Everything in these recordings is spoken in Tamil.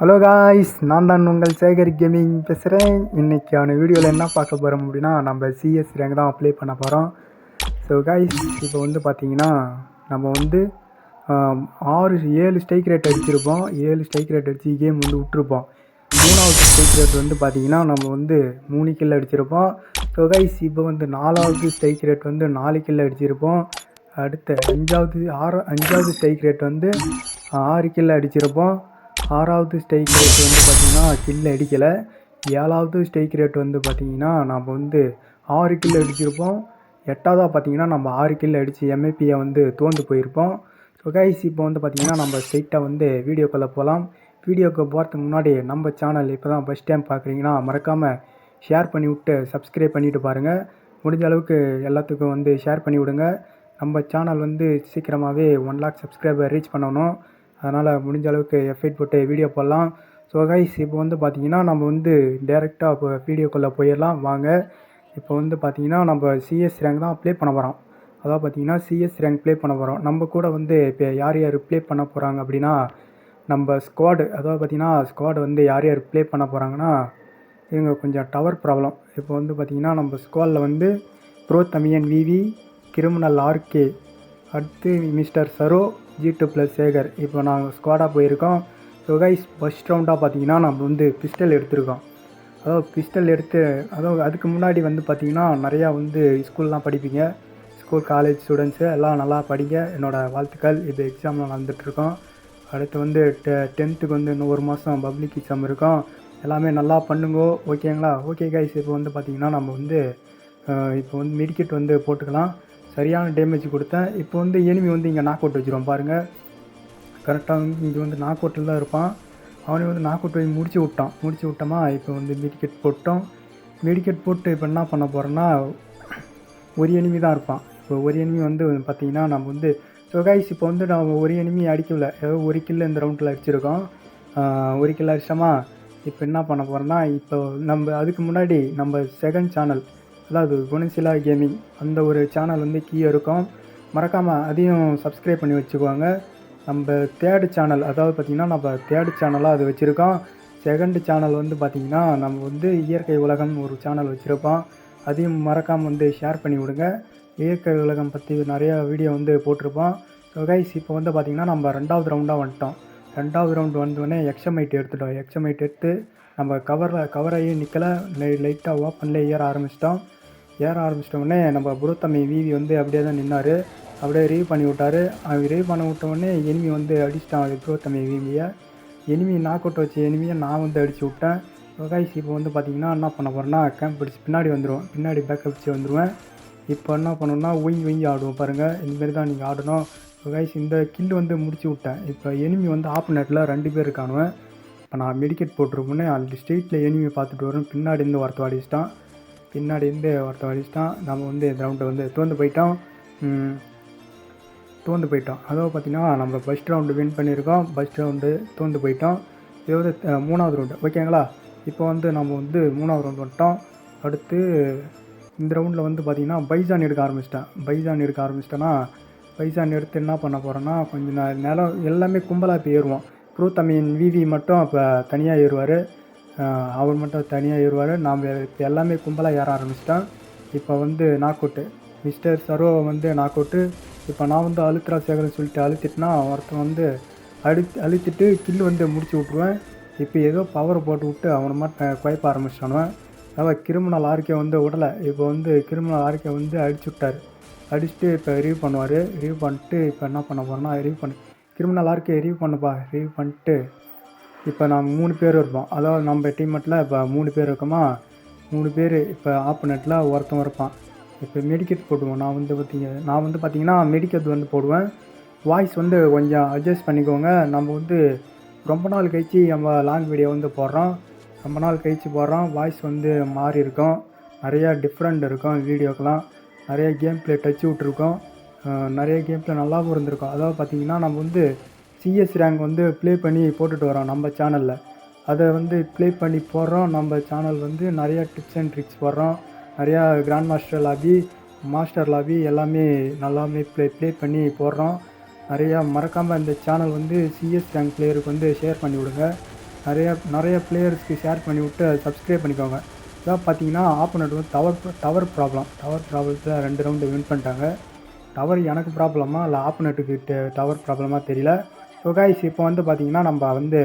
ஹலோ காய்ஸ் நான் தான் உங்கள் சேகர் கேமிங் பேசுகிறேன் இன்றைக்கான வீடியோவில் என்ன பார்க்க போகிறோம் அப்படின்னா நம்ம சிஎஸ் ரேங்க் தான் அப்ளை பண்ண போகிறோம் ஸோ காய்ஸ் இப்போ வந்து பார்த்தீங்கன்னா நம்ம வந்து ஆறு ஏழு ஸ்டைக் ரேட் அடிச்சிருப்போம். ஏழு ஸ்டைக் ரேட் அடித்து கேம் வந்து விட்டுருப்போம். மூணாவது ஸ்டைக் ரேட் வந்து பார்த்தீங்கன்னா நம்ம வந்து மூணு கில் அடிச்சிருப்போம். ஸோ காய்ஸ் இப்போ வந்து நாலாவது ஸ்டைக் ரேட் வந்து நாலு கில் அடிச்சிருப்போம். அடுத்த அஞ்சாவது ஆறு அஞ்சாவது ஸ்டைக் ரேட் வந்து ஆறு கில் அடிச்சிருப்போம். ஆறாவது ஸ்ட்ரைக் ரேட் வந்து பார்த்திங்கன்னா கில் அடிக்கலை. ஏழாவது ஸ்ட்ரைக் ரேட் வந்து பார்த்திங்கன்னா நம்ம வந்து ஆறு கில் அடிச்சிருப்போம். எட்டாவதாக பார்த்தீங்கன்னா நம்ம ஆறு கில் அடித்து எம்ஏபியை வந்து தோந்து போயிருப்போம். ஸோ கைஸ் இப்போ வந்து பார்த்திங்கன்னா நம்ம ஸ்ட்ரைட்டாக வந்து வீடியோக்குள்ளே போகலாம். வீடியோக்கு போகிறதுக்கு முன்னாடி நம்ம சேனல் இப்போ தான் ஃபஸ்ட் டைம் பார்க்குறீங்கன்னா மறக்காமல் ஷேர் பண்ணி விட்டு சப்ஸ்கிரைப் பண்ணிவிட்டு பாருங்கள் முடிஞ்ச அளவுக்கு எல்லாத்துக்கும் வந்து ஷேர் பண்ணி விடுங்க. நம்ம சேனல் வந்து சீக்கிரமாகவே ஒன் லேக் சப்ஸ்கிரைபர் ரீச் பண்ணணும். அதனால் முடிஞ்ச அளவுக்கு எஃபெக்ட் போட்டு வீடியோ போடலாம். ஸோ கைஸ் இப்போ வந்து பார்த்தீங்கன்னா நம்ம வந்து டேரெக்டாக இப்போ வீடியோக்குள்ளே போயிடலாம். வாங்க. இப்போ வந்து பார்த்தீங்கன்னா நம்ம சிஎஸ் ரேங்க் தான் ப்ளே பண்ண போகிறோம் அதாவது பார்த்தீங்கன்னா சிஎஸ் ரேங்க் ப்ளே பண்ண போகிறோம் நம்ம கூட வந்து இப்போ யார் யார் ப்ளே பண்ண போகிறாங்க அப்படின்னா நம்ம ஸ்குவாடு அதாவது பார்த்தீங்கன்னா ஸ்குவாடு வந்து யார் யார் ப்ளே பண்ண போகிறாங்கன்னா இவங்க கொஞ்சம் டவர் ப்ராப்ளம் இப்போ வந்து பார்த்திங்கன்னா நம்ம ஸ்குவாடில் வந்து ப்ரோ தமியன் விவி கிரிமினல் ஆர்கே அடுத்து மிஸ்டர் சரோ ஜி டூ ப்ளஸ் சேகர். இப்போ நாங்கள் ஸ்குவாடாக போயிருக்கோம். ஸோ கைஸ் ஃபஸ்ட் ரவுண்டாக பார்த்தீங்கன்னா நம்ம வந்து பிஸ்டல் எடுத்திருக்கோம். அதாவது பிஸ்டல் எடுத்து அதாவது அதுக்கு முன்னாடி வந்து பார்த்திங்கன்னா நிறையா வந்து ஸ்கூல்லாம் படிப்பீங்க. ஸ்கூல் காலேஜ் ஸ்டூடெண்ட்ஸு எல்லாம் நல்லா படிங்க. என்னோடய வாழ்த்துக்கள். இது எக்ஸாம்லாம் நடந்துகிட்ருக்கோம் அடுத்து வந்து டெ டென்த்துக்கு வந்து இன்னும் ஒரு மாதம் பப்ளிக் எக்ஸாம் இருக்கும். எல்லாமே நல்லா பண்ணுங்கோ. ஓகேங்களா ஓகே கைஸ் இப்போ வந்து பார்த்திங்கன்னா நம்ம வந்து இப்போ வந்து மெடிக்கெட் வந்து போட்டுக்கலாம். சரியான டேமேஜ் கொடுத்தேன். இப்போ வந்து எனிமி வந்து இங்கே நாக் அவுட் வச்சுருவோம் பாருங்கள் கரெக்டாக வந்து இங்கே வந்து நாக் அவுட்டில் தான் இருப்பான். அவனே வந்து நாக் அவுட் போய் முடிச்சு விட்டான். முடிச்சு விட்டோமா? இப்போ வந்து மெடிக்கெட் போட்டோம். மெடிக்கெட் போட்டு இப்போ என்ன பண்ண போகிறோன்னா ஒரு எனிமி தான் இருப்பான். இப்போ ஒரு எனிமி வந்து பார்த்திங்கன்னா நம்ம வந்து ஸோ கைஸ் இப்போ வந்து நம்ம ஒரு எனிமி அடிக்கல. ஏதோ ஒரு கில்லு இந்த ரவுண்டில் அடிச்சிருக்கோம். ஒரு கில்லு அடிச்சோமா? இப்போ என்ன பண்ண போகிறோம்னா இப்போ நம்ம அதுக்கு முன்னாடி நம்ம செகண்ட் சேனல் அதாவது குணசிலா கேமிங் அந்த ஒரு சேனல் வந்து கீழே இருக்கும். மறக்காமல் அதையும் சப்ஸ்கிரைப் பண்ணி வச்சுக்குவாங்க நம்ம தேர்டு சேனல் அதாவது பார்த்திங்கன்னா நம்ம தேர்டு சேனலாக அது வச்சுருக்கோம். செகண்ட் சேனல் வந்து பார்த்திங்கன்னா நம்ம வந்து இயற்கை உலகம் ஒரு சேனல் வச்சுருப்போம். அதையும் மறக்காமல் வந்து ஷேர் பண்ணி விடுங்க. இயற்கை உலகம் பற்றி நிறையா வீடியோ வந்து போட்டிருப்போம். ஸோ கைஸ் இப்போ வந்து பார்த்திங்கன்னா நம்ம ரெண்டாவது ரவுண்டாக வந்துட்டோம். ரெண்டாவது ரவுண்டு வந்தோடனே எக்ஸமைட் எடுத்துட்டோம். எக்ஸமைட் எடுத்து நம்ம கவரில் கவரையே நிற்கலை லைட்டாக ஓப்பனில் ஏற ஆரம்பிச்சிட்டோம். ஏற ஆரம்பிச்சிட்டோடனே நம்ம புருத்தமை விவி வந்து அப்படியே தான் நின்னார். அப்படியே ரீவ் பண்ணி விட்டார். அவர் ரீவ் பண்ண விட்ட எனிமி வந்து அடிச்சிட்டான் அது புருத்தமை விவியை. எனிமி நாக் அவுட் வச்ச எனிமியை நான் வந்து அடித்து விட்டேன். கைஸ் இப்போ வந்து பார்த்தீங்கன்னா என்ன பண்ண போகிறேன்னா கேம்ப் பிடிச்சி பின்னாடி வந்துடுவோம் பின்னாடி பேக்கப் வச்சு வந்துடுவேன் இப்போ என்ன பண்ணணும்னா ஒய் ஒய் ஆடுவோம் பாருங்கள் இந்தமாரி தான் நீங்கள் ஆடணும். கைஸ் இந்த கில் வந்து முடிச்சு விட்டேன். இப்போ எனிமி வந்து ஆப்போனட்டில் ரெண்டு பேர் இருக்கானுவேன் இப்போ நான் மெடிக்கெட் போட்டிருப்போன்னே அந்த ஸ்ட்ரீட்டில் எனிமி பார்த்துட்டு வரும் பின்னாடி இருந்து ஒருத்த அடிச்சிட்டான் பின்னாடி இருந்து ஒருத்த அடிச்சிட்டான். நம்ம வந்து இந்த ரவுண்டை வந்து தோந்து போயிட்டோம். தோந்து போயிட்டோம். அதாவது பார்த்தீங்கன்னா நம்ம ஃபஸ்ட் ரவுண்டு வின் பண்ணியிருக்கோம். ஃபஸ்ட் ரவுண்டு தோந்து போயிட்டோம். இது வந்து மூணாவது ரவுண்டு ஓகேங்களா இப்போ வந்து நம்ம வந்து மூணாவது ரவுண்டு வந்துட்டோம். அடுத்து இந்த ரவுண்டில் வந்து பார்த்திங்கன்னா பைசான் எடுக்க ஆரம்பிச்சிட்டேன். பைசான் எடுக்க ஆரம்பிச்சிட்டேன்னா பைசான் எடுத்து என்ன பண்ண போகிறோன்னா கொஞ்சம் நிலம் எல்லாமே கும்பலாக இப்போ ஏறுவோம். ப்ரூ தமிழ் விவி மட்டும் இப்போ தனியாக ஏறுவார். அவர் மட்டும் தனியாக ஏறுவார். நாம் இப்போ எல்லாமே கும்பலாக ஏற ஆரம்பிச்சிட்டான் இப்போ வந்து நாக் அவுட்டு மிஸ்டர் சரோவை வந்து நாக் அவுட்டு இப்போ நான் வந்து அழுத்ரா சேகர்னு சொல்லிட்டு அழுத்திட்டுனா ஒருத்தன் வந்து அழு அழுத்திட்டு கில்லு வந்து முடிச்சு விட்ருவேன் இப்போ ஏதோ பவரை போட்டு விட்டு அவனை மட்டும் குழப்ப ஆரம்பிச்சிட்டானுவேன் அதாவது கிரிமினல் ஆர்கே வந்து விடலை இப்போ வந்து கிரிமினல் ஆர்கே வந்து அடிச்சு விட்டார். அடிச்சுட்டு இப்போ ரிவ்யூ பண்ணுவார். ரிவ்யூ பண்ணிட்டு இப்போ என்ன பண்ண போகிறோன்னா ரிவ்யூ பண்ணு. கிரிமினல் ஆர்கே ரிவ்யூ பண்ணுப்பா. ரிவ்யூ பண்ணிட்டு இப்போ நம்ம மூணு பேர் இருப்போம். அதாவது நம்ம டீம்மேட்டில் இப்போ மூணு பேர் இருக்கோமா? மூணு பேர் இப்போ ஆப்போனட்டில் ஒருத்தன் இருப்பான். இப்போ மெடிக்கெட் போடுவோம் நான் வந்து பார்த்திங்க நான் வந்து பார்த்திங்கன்னா மெடிக்கெட் வந்து போடுவேன். வாய்ஸ் வந்து கொஞ்சம் அட்ஜஸ்ட் பண்ணிக்கோங்க. நம்ம வந்து ரொம்ப நாள் கழிச்சு நம்ம லாங் வீடியோ வந்து போடுறோம். ரொம்ப நாள் கழித்து போடுறோம். வாய்ஸ் வந்து மாறி இருக்கும். நிறையா டிஃப்ரெண்ட் இருக்கும் வீடியோக்கெலாம் நிறைய கேம் பிளே டச் விட்ருக்கோம் நிறைய கேம் பிளே நல்லாவும் இருந்திருக்கும். அதாவது பார்த்திங்கன்னா நம்ம வந்து சிஎஸ் ரேங்க் வந்து ப்ளே பண்ணி போட்டுட்டு வரோம் நம்ம சேனலில் அதை வந்து ப்ளே பண்ணி போடுறோம். நம்ம சேனல் வந்து நிறையா டிப்ஸ் அண்ட் ட்ரிக்ஸ் போடுறோம். நிறையா grand master lobby master lobby எல்லாமே நல்லாமே ப்ளே ப்ளே பண்ணி போடுறோம். நிறையா மறக்காமல் இந்த சேனல் வந்து சிஎஸ் ரேங்க் பிளேயருக்கு வந்து ஷேர் பண்ணி விடுங்க. நிறையா நிறைய பிளேயர்ஸ்க்கு ஷேர் பண்ணி விட்டு சப்ஸ்கிரைப் பண்ணிக்கோங்க. இதான் பார்த்தீங்கன்னா ஆப்போனட் வந்து டவர் டவர் ப்ராப்ளம் டவர் ப்ராப்ளத்தில் ரெண்டு ரவுண்டு வின் பண்ணிட்டாங்க. டவர் எனக்கு ப்ராப்ளமா இல்லை ஆப்போனட்டுக்கு டவர் ப்ராப்ளமாக தெரியல. ஸோ கைஸ் இப்போ வந்து பார்த்தீங்கன்னா நம்ம வந்து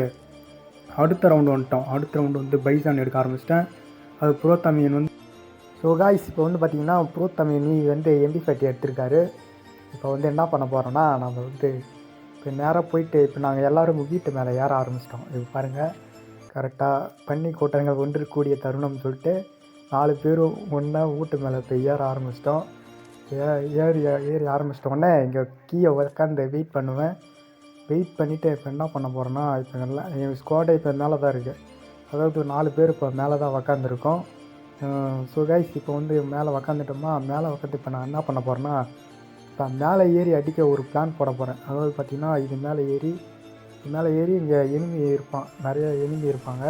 அடுத்த ரவுண்டு வந்துட்டோம். அடுத்த ரவுண்டு வந்து பைசான் எடுக்க ஆரம்பிச்சிட்டேன். அது ப்ரோ வந்து ஸோ காய்ஸ் இப்போ வந்து பார்த்தீங்கன்னா ப்ரோ தமிழ் வந்து எம்பி ஃபேட்டி எடுத்திருக்காரு. இப்போ வந்து என்ன பண்ண போகிறோன்னா நம்ம வந்து இப்போ நேராக போயிட்டு இப்போ நாங்கள் எல்லோரும் வீட்டு மேலே ஏற ஆரம்பிச்சிட்டோம். இது பாருங்கள் கரெக்டாக பன்னி கூட்டங்கள் ஒன்று கூடிய தருணம்னு சொல்லிட்டு நாலு பேரும் ஒன்றா வீட்டு மேலே போய் ஏற ஆரம்பிச்சிட்டோம். ஏ ஏறி ஏறி ஆரம்பிச்சிட்டோன்னே இங்கே கீழே உட்காந்து வெயிட் பண்ணுவேன். வெயிட் பண்ணிவிட்டு இப்போ என்ன பண்ண போகிறேன்னா இப்போ நல்லா என் ஸ்குவாடே இப்போ மேலே தான் இருக்குது அதாவது நாலு பேர் இப்போ மேலே தான் உக்காந்துருக்கோம். ஸோ கைஸ் இப்போ வந்து மேலே உக்காந்துட்டோமா? மேலே உக்காந்து இப்போ நான் என்ன பண்ண போகிறேன்னா இப்போ மேலே ஏறி அடிக்க ஒரு பிளான் போட போகிறேன் அதாவது பார்த்திங்கன்னா இது மேலே ஏறி இது மேலே ஏறி இங்கே எனிமி இருப்பான். நிறைய எனிமி இருப்பாங்க.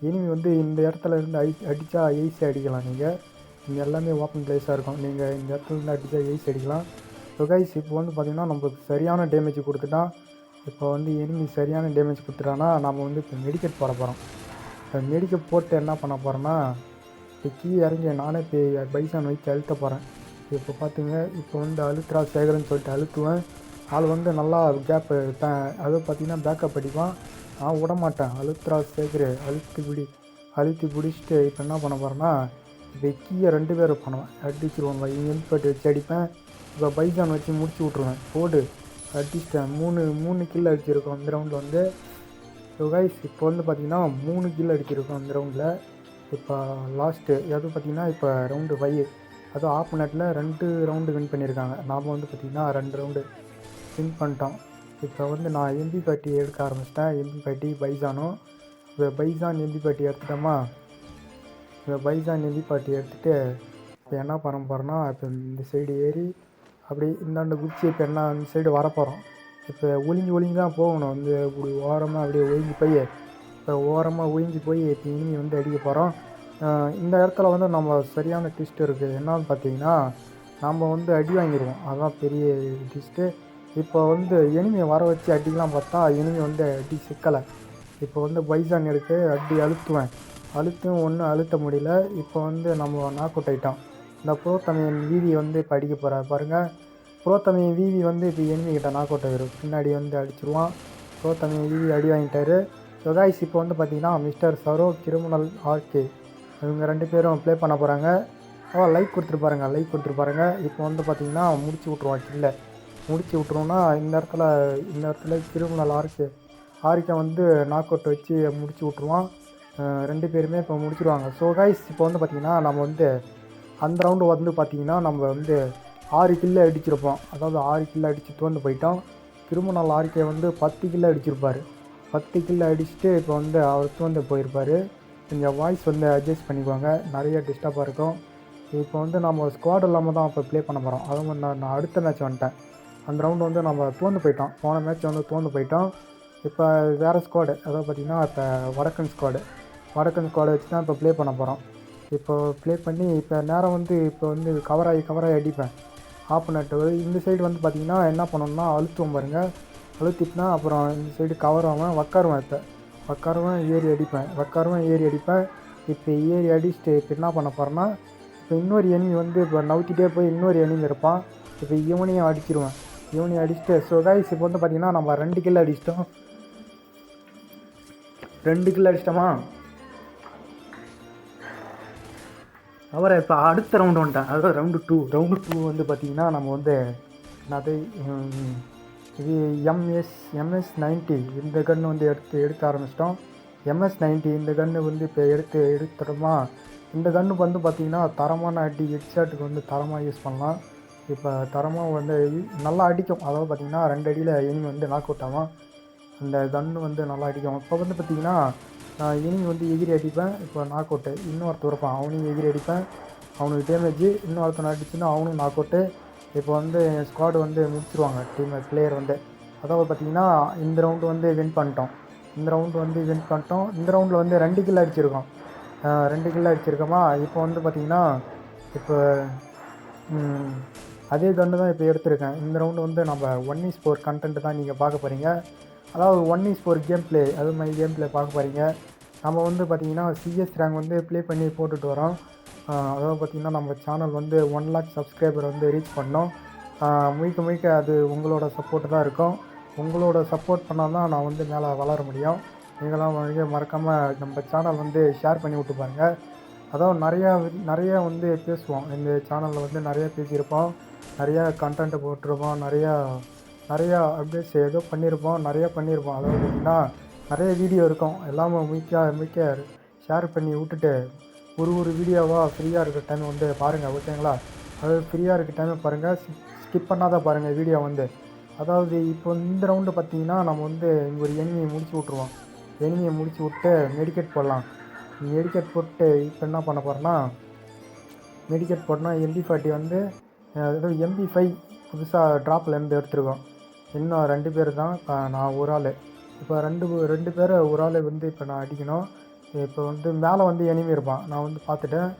எனிமி வந்து இந்த இடத்துல இருந்து ஐ அடித்தா ஈஸியாக அடிக்கலாம் நீங்கள் இங்கே எல்லாமே ஓப்பன் பிளேஸாக இருக்கும். நீங்கள் இந்த இடத்துல இருந்து அடித்தா ஏசி அடிக்கலாம். ஸோ கைஸ் இப்போ வந்து பார்த்திங்கன்னா நம்மளுக்கு சரியான டேமேஜ் கொடுத்துட்டா இப்போ வந்து எனிமி சரியான டேமேஜ் கொடுத்துட்டான்னா நம்ம வந்து இப்போ மெடிக்கெட் போட போகிறோம் இப்போ மெடிக்கெட் போட்டு என்ன பண்ண போகிறோன்னா இப்போ கீ இறங்கி நானே இப்போ பைசான் வச்சு அழுத்த போகிறேன் இப்போ பார்த்துங்க இப்போ வந்து அழுத்துறா சேகரன்னு சொல்லிட்டு அழுத்துவேன். ஆள் வந்து நல்லா கேப்பு த அது பார்த்தீங்கன்னா பேக்கப் அடிப்பான். நான் விட மாட்டேன். அழுத்துறா சேகர் அழுத்தி பிடி அழுத்தி பிடிச்சிட்டு இப்போ என்ன பண்ண போகிறேன்னா இப்போ கீயை ரெண்டு பேரும் பண்ணுவேன். அடிச்சிருவோம் இன்பட்டு வச்சு அடிப்பேன். இப்போ பைசான் வச்சு முடிச்சு விட்ருவேன் போடு. அடிச்சிட்டேன் மூணு மூணு கில் அடிச்சிருக்கோம் அந்த ரவுண்டில் வந்து. ஸோ கைஸ் இப்போ வந்து பார்த்திங்கன்னா மூணு கில் அடிச்சிருக்கோம் அந்த ரவுண்டில் இப்போ லாஸ்ட்டு எது பார்த்திங்கன்னா இப்போ ரவுண்டு ஃபைவ் அதுவும் ஆஃப் நேரத்தில் ரெண்டு ரவுண்டு வின் பண்ணியிருக்காங்க நாம் வந்து பார்த்திங்கன்னா ரெண்டு ரவுண்டு வின் பண்ணிட்டோம். இப்போ வந்து நான் எம்பி பாட்டி எடுக்க ஆரம்பிச்சிட்டேன். எம்பி பாட்டி பைசானும். இப்போ பைசான் எம்பி பாட்டி எடுத்துட்டோமா? இப்போ பைசான் எம்பி பாட்டி எடுத்துகிட்டு இப்போ என்ன பண்ண போகிறேன்னா இப்போ இந்த சைடு ஏறி அப்படி இந்தாண்ட குச்சி இப்போ என்ன இந்த சைடு வரப்போகிறோம் இப்போ ஒளிஞ்சு ஒளிஞ்சு தான் போகணும். வந்து இப்படி ஓரமாக அப்படியே ஒழிஞ்சு போய் இப்போ ஓரமாக ஒழிஞ்சு போய் இப்போ இனிமே வந்து அடிக்க போகிறோம் இந்த இடத்துல வந்து நம்ம சரியான ட்விஸ்ட் இருக்குது என்னன்னு பார்த்தீங்கன்னா நம்ம வந்து அடி வாங்கிடுவோம். அதுதான் பெரிய ட்விஸ்ட்டு இப்போ வந்து எனிமியை வர வச்சு அடிக்கலாம் பார்த்தா எனிமி வந்து அடி சிக்கலை. இப்போ வந்து பைசான் எடுத்து அடி அழுத்துவேன். அழுத்தும் ஒன்றும் அழுத்த முடியல. இப்போ வந்து நம்ம நாக் அவுட் ஆகிட்டோம் இந்த புரோத்தமையன் வீவி வந்து இப்போ போகிறார் போகிற பாருங்கள் புரோத்தமையன் வீவி வந்து இப்போ எனிமி நாக் அவுட் பின்னாடி வந்து அடிச்சிருவான். புரோத்தமையன் வீவி அடி வாங்கிட்டாரு. ஸோ இப்போ வந்து பார்த்தீங்கன்னா மிஸ்டர் சரோ கிரிமினல் ஆர்கே இவங்க ரெண்டு பேரும் ப்ளே பண்ண போகிறாங்க ஓ லைக் கொடுத்துருப்பாருங்க லைக் கொடுத்துருப்பாருங்க இப்போ வந்து பார்த்தீங்கன்னா முடிச்சு விட்ருவான் கில்ல முடிச்சு விட்ருவோன்னா இந்த இடத்துல இந்த இடத்துல கிரிமினல் ஆர்கே ஆர்கே வந்து நாக் அவுட் வச்சு முடிச்சு விட்ருவான் ரெண்டு பேருமே இப்போ முடிச்சிடுவாங்க ஸோ கைஸ் இப்போ வந்து பார்த்திங்கன்னா நம்ம வந்து அந்த ரவுண்டு வந்து பார்த்திங்கன்னா நம்ம வந்து ஆறு கில்லு அடிச்சிருப்போம். அதாவது ஆறு கில்லு அடித்து தோண்டு போயிட்டோம். கிரிமினல் ஆர்கே வந்து பத்து கில்லு அடிச்சிருப்பார். பத்து கில்லு அடிச்சுட்டு இப்போ வந்து அவர் தோந்து போயிருப்பார். கொஞ்சம் வாய்ஸ் வந்து அட்ஜஸ்ட் பண்ணிக்குவாங்க நிறைய டிஸ்டர்பாக இருக்கும். இப்போ வந்து நம்ம ஸ்குவாட் இல்லாமல் தான் இப்போ ப்ளே பண்ண போகிறோம் அதுவும் நான் நான் அடுத்த மேட்ச் வந்துட்டேன். அந்த ரவுண்டு வந்து நம்ம தோந்து போயிட்டோம். போன மேட்ச் வந்து தோந்து போயிட்டோம். இப்போ வேறு ஸ்குவாடு அதாவது பார்த்திங்கன்னா இப்போ வடக்கன் ஸ்குவாடு வடக்கன் ஸ்குவாடை வச்சு தான் இப்போ ப்ளே பண்ண போகிறோம் இப்போ ப்ளே பண்ணி இப்போ நேரம் வந்து இப்போ வந்து கவராகி கவராகி அடிப்பேன். ஆஃப் இந்த சைடு வந்து பார்த்திங்கன்னா என்ன பண்ணணும்னா அழுத்துவோம் பாருங்கள் அழுத்திட்டுனா அப்புறம் இந்த சைடு கவர் ஆவேன் உக்காருவேன் இப்போ. உக்காருவேன் ஏறி அடிப்பேன். உக்காருவேன் ஏறி அடிப்பேன். இப்போ ஏறி அடிச்சுட்டு இப்போ என்ன பண்ண போகிறேன்னா இப்போ இன்னொரு எனிமி வந்து இப்போ நவுத்திட்டே போய் இன்னொரு எனிமி இருப்பான். இப்போ இவனையும் அடிச்சிருவேன். இவனையும் அடிச்சுட்டு ஸோ கைஸ் இப்போ வந்து பார்த்திங்கன்னா நம்ம ரெண்டு கிலோ அடிச்சிட்டோம். ரெண்டு கிலோ அடிச்சிட்டோமா? அவரை இப்போ அடுத்த ரவுண்டு வந்துட்டேன் அதாவது ரவுண்டு டூ ரவுண்டு டூ வந்து பார்த்திங்கன்னா நம்ம வந்து என்னது இது எம்எஸ் எம்எஸ் நைன்ட்டி இந்த கன்று வந்து எடுத்து எடுக்க ஆரம்பிச்சிட்டோம். எம்எஸ் நைன்ட்டி இந்த கன்று வந்து இப்போ எடுத்து எடுத்துட்டோமா? இந்த கன்று வந்து பார்த்திங்கன்னா தரமான அடி ஹெட்ஷாட்டுக்கு வந்து தரமாக யூஸ் பண்ணலாம். இப்போ தரமாக வந்து நல்லா அடிக்கும். அதாவது பார்த்திங்கன்னா ரெண்டு அடியில் எனிமி வந்து நாக் அவுட் ஆகும். அந்த கன்று வந்து நல்லா அடிக்கும். இப்போ வந்து பார்த்திங்கன்னா நான் இவனிங் வந்து எகிரி அடிப்பேன். இப்போ நாக் அவுட்டு இன்னொருத்தர் இருப்பான். அவனையும் எகிரி அடிப்பேன். அவனுக்கு டேமேஜ் இன்னொருத்தனை அடிச்சுன்னா அவனும் நாக் அவுட்டு இப்போ வந்து ஸ்குவாடு வந்து முடிச்சிருவாங்க. டீம் பிளேயர் வந்து. அதாவது பார்த்திங்கன்னா இந்த ரவுண்டு வந்து வின் பண்ணிட்டோம். இந்த ரவுண்டு வந்து வின் பண்ணிட்டோம். இந்த ரவுண்டில் வந்து ரெண்டு கில் அடிச்சிருக்கோம். ரெண்டு கில் அடிச்சிருக்கோமா? இப்போ வந்து பார்த்திங்கன்னா இப்போ அதே கன்று தான் இப்போ எடுத்திருக்கேன். இந்த ரவுண்டு வந்து நம்ம ஒன் இஸ் ஃபோர் கண்டென்ட் தான் நீங்கள் பார்க்க போகிறீங்க அதாவது one is four game play அது மாதிரி கேம் ப்ளே பார்க்க போகிறீங்க நம்ம வந்து பார்த்திங்கன்னா சிஎஸ் ரேங்க் வந்து ப்ளே பண்ணி போட்டுட்டு வரோம். அதாவது பார்த்திங்கன்னா நம்ம சேனல் வந்து ஒன் லேக் சப்ஸ்கிரைபர் வந்து ரீச் பண்ணோம். முழுக்க முழுக்க அது உங்களோட சப்போர்ட்டு தான் இருக்கும். உங்களோட சப்போர்ட் பண்ணால் தான் நான் வந்து மேலே வளர முடியும். நீங்களாம் வந்து மறக்காமல் நம்ம சேனல் வந்து ஷேர் பண்ணி விட்டு பாருங்கள் அதாவது நிறையா நிறையா வந்து பேசுவோம். இந்த சேனலில் வந்து நிறையா பேசியிருப்போம். நிறையா கண்டென்ட் போட்டிருப்போம். நிறையா நிறையா அப்டேட்ஸ் ஏதோ பண்ணியிருப்போம் நிறையா பண்ணியிருப்போம் அதாவது பார்த்திங்கன்னா நிறைய வீடியோ இருக்கும். எல்லாமே மிக்க மிக்க ஷேர் பண்ணி விட்டுட்டு ஒரு ஒரு வீடியோவாக ஃப்ரீயாக இருக்கிற டைம் வந்து பாருங்கள் ஓகேங்களா அதாவது ஃப்ரீயாக இருக்க டைமை பாருங்கள் ஸ்கிப் பண்ணாத பாருங்கள் வீடியோ வந்து. அதாவது இப்போ இந்த ரவுண்டு பார்த்தீங்கன்னா நம்ம வந்து இங்கே ஒரு எனிமியை முடிச்சு விட்ருவோம் எனிமியை முடிச்சு விட்டு மெடிக்கேட் போடலாம். மெடிக்கெட் போட்டு இப்போ என்ன பண்ண போகிறேன்னா மெடிக்கேட் போட்டோன்னா எம்பி ஃபார்ட்டி வந்து அதாவது எம்பி ஃபைவ் புதுசாக ட்ராப்லேருந்து எடுத்துருக்கோம். இன்னும் ரெண்டு பேர் தான் நான் ஒரு ஆள். இப்போ ரெண்டு ரெண்டு பேர் ஒரு ஆள் வந்து இப்போ நான் அடிக்கணும். இப்போ வந்து மேலே வந்து எனிமி இருப்பான். நான் வந்து பார்த்துட்டேன்.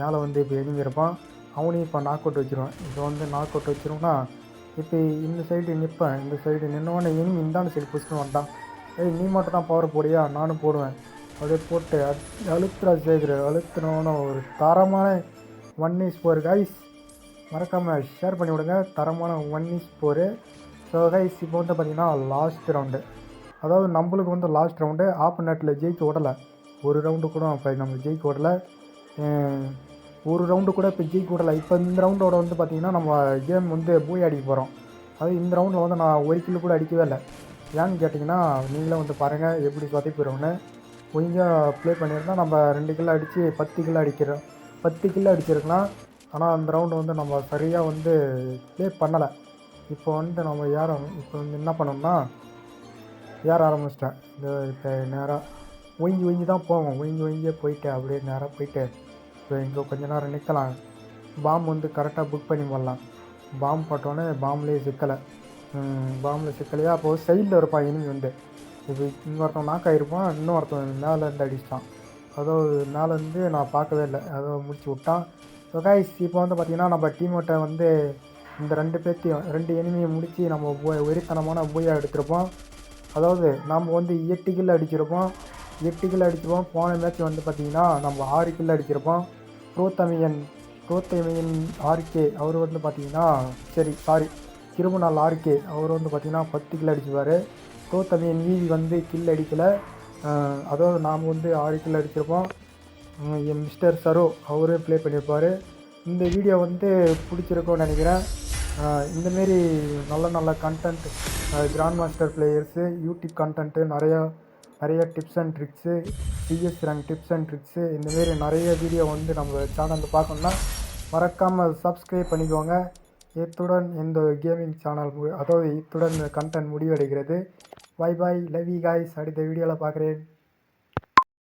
மேலே வந்து இப்போ எனிமி இருப்பான். அவனையும் இப்போ நாக் அவுட் வச்சிருவேன். இப்போ வந்து நாக் அவுட் வச்சிருவோம்னா இப்போ இந்த சைடு நிற்பேன். இந்த சைடு நின்னோடனே எனிமி இந்தாண்ட சைடு பிடிச்சிட்டு வந்தான் ஏய் நீ மட்டும் தான் பவர் போடியா நானும் போடுவேன். அப்படியே போட்டு அழுத்துறா சேகர். அழுத்துனோன்னு ஒரு தரமான ஒன் இஸ் ஃபோர் கைஸ் மறக்காமல் ஷேர் பண்ணி விடுங்க தரமான one is four so guys இப்போ வந்து பார்த்திங்கன்னா லாஸ்ட் ரவுண்டு அதாவது நம்மளுக்கு வந்து லாஸ்ட் ரவுண்டு ஆப்போனட்டில் ஜெயிக்க விடலை ஒரு ரவுண்டு கூட இப்போ நம்ம ஜெயிக்க விடலை ஒரு ரவுண்டு கூட இப்போ ஜெயிக்க விடலை இப்போ இந்த ரவுண்டோட வந்து பார்த்திங்கன்னா நம்ம கேம் வந்து பூய் அடிக்க போகிறோம் அது இந்த ரவுண்டில் வந்து நான் ஒரு கிலோ கூட அடிக்கவே இல்லை. ஏன்னு கேட்டிங்கன்னா நீங்களே வந்து பாருங்கள் எப்படி சொதைப்பிடுவோன்னு ஒழுங்காக ப்ளே பண்ணியிருந்தால் நம்ம ரெண்டு கிலோ அடித்து பத்து கிலோ அடிக்கிறோம் பத்து கிலோ அடிச்சிருக்கலாம். ஆனால் அந்த ரவுண்டு வந்து நம்ம சரியாக வந்து ப்ளே பண்ணலை. இப்போ வந்து நம்ம ஏற இப்போ வந்து என்ன பண்ணோம்னா ஏற ஆரம்பிச்சிட்டேன் இந்த இப்போ நேராக ஒய்ஞ்சி ஒய்ஞ்சி தான் போவோம். ஒய்ஞ்சி ஒய்ஞ்சியே போயிட்டு அப்படியே நேராக போயிட்டு இப்போ இங்கே கொஞ்ச நேரம் நிற்கலாம். பாம் வந்து கரெக்டாக புக் பண்ணி போடலாம். பாம் போட்டோன்னே பாம்லேயே சிக்கலை. பாம்பில் சிக்கலையா? அப்போது சைடில் இருப்பான் இனிமே வந்து இப்போ இன்னொருத்தன் நாக்காயிருப்பான் இன்னொருத்தன் மேலே இருந்து அடிச்சிட்டான். அதாவது மேலேருந்து நான் பார்க்கவே இல்லை. அதோ முடிச்சு விட்டான். ஸோ கைஸ் இப்போ வந்து பார்த்திங்கன்னா நம்ம டீமோட்டை வந்து இந்த ரெண்டு பேர்த்தையும் ரெண்டு எனிமையை முடித்து நம்ம போய் வெறித்தனமான பூயா எடுத்திருப்போம். அதாவது நம்ம வந்து எட்டு கில் அடிச்சிருப்போம். எட்டு கில் அடிச்சிருப்போம். போன மேட்ச் வந்து பார்த்திங்கன்னா நம்ம ஆறு கில் அடிச்சிருப்போம். ப்ரோத்தமியன் ப்ரோத்தமியன் ஆர்கே அவர் வந்து பார்த்திங்கன்னா சரி சாரி திருமணால் ஆர்கே அவர் வந்து பார்த்திங்கன்னா பத்து கில் அடிச்சுவார் ப்ரோத்தமியன் வீதி வந்து கில் அடிக்கலை. அதாவது நாம் வந்து ஆறு கில் அடிச்சிருப்போம். என் மிஸ்டர் சரோ அவரே ப்ளே பண்ணியிருப்பார் இந்த வீடியோ வந்து பிடிச்சிருக்கும்னு நினைக்கிறேன். இந்தமாரி நல்ல நல்ல content grand master players YouTube content நிறையா நிறைய tips and tricks CS rank tips and tricks இந்தமாரி நிறைய வீடியோ வந்து நம்ம சேனலில் பார்க்கணுன்னா மறக்காமல் சப்ஸ்கிரைப் பண்ணிக்கோங்க. இத்துடன் இந்த கேமிங் சேனல் அதாவது இத்துடன் கண்டென்ட் முடிவடைகிறது. Bye bye love you guys அடுத்த வீடியோவில் பார்க்குறேன்.